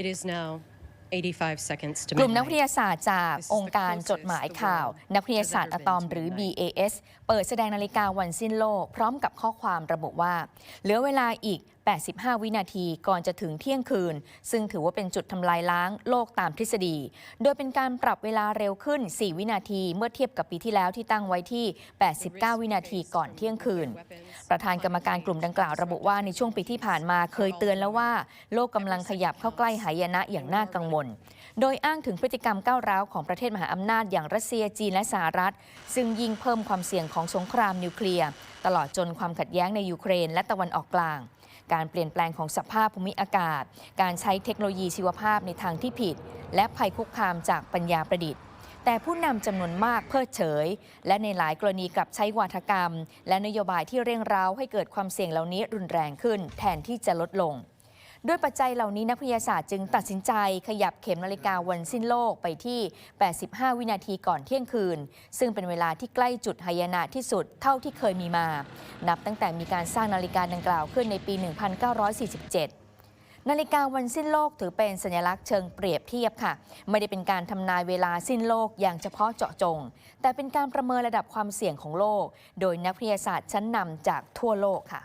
It is now 85 seconds to กลุ่มนักวิท midnight. ยาศาสตร์จากองค์การจดหมายข่าว นักวิทยาศาสตร์อะตอมหรือ BAS เปิดแสดงนาฬิกาวันสิ้นโลก พร้อมกับข้อความระบุว่า เหลือเวลาอีก 85 วินาทีก่อนจะถึงเที่ยงคืน ซึ่งถือว่าเป็นจุดทำลายล้างโลกตามทฤษฎี โดยเป็นการปรับเวลาเร็วขึ้น 4 วินาทีเมื่อเทียบกับปีที่แล้วที่ตั้งไว้ที่ 89 วินาทีก่อนเที่ยงคืน ประธานกรรมการกลุ่มดังกล่าวระบุว่าในช่วงปีที่ผ่านมาเคยเตือนแล้วว่า โลกกำลังขยับเข้าใกล้หายนะอย่างน่ากังวล โดยอ้างถึงพฤติกรรมก้าวร้าวของประเทศมหาอำนาจอย่างรัสเซียจีนและสหรัฐ ซึ่งยิ่งเพิ่มความเสี่ยงของสงครามนิวเคลียร์ตลอดจนความขัดแย้งในยูเครนและตะวันออกกลาง การเปลี่ยนแปลงของสภาพภูมิอากาศ การใช้เทคโนโลยีชีวภาพในทางที่ผิด และภัยคุกคามจากปัญญาประดิษฐ์ แต่ผู้นำจำนวนมากเพิกเฉย และในหลายกรณีกลับใช้วาทกรรม และนโยบายที่เร่งร้าวให้เกิดความเสี่ยงเหล่านี้รุนแรงขึ้น แทนที่จะลดลง ด้วยปัจจัยเหล่านี้นักวิทยาศาสตร์จึงตัดสินใจขยับเข็มนาฬิกาวันสิ้นโลกไปที่ 85 วินาทีก่อนเที่ยงคืน ซึ่งเป็นเวลาที่ใกล้จุดหายนะที่สุดเท่าที่เคยมีมา นับตั้งแต่มีการสร้างนาฬิกาดังกล่าวขึ้นในปี 1947นาฬิกาวันสิ้นโลกถือเป็นสัญลักษณ์เชิงเปรียบเทียบค่ะ ไม่ได้เป็นการทำนายเวลาสิ้นโลกอย่างเฉพาะเจาะจง แต่เป็นการประเมินระดับความเสี่ยงของโลก โดยนักวิทยาศาสตร์ชั้นนำจากทั่วโลกค่ะ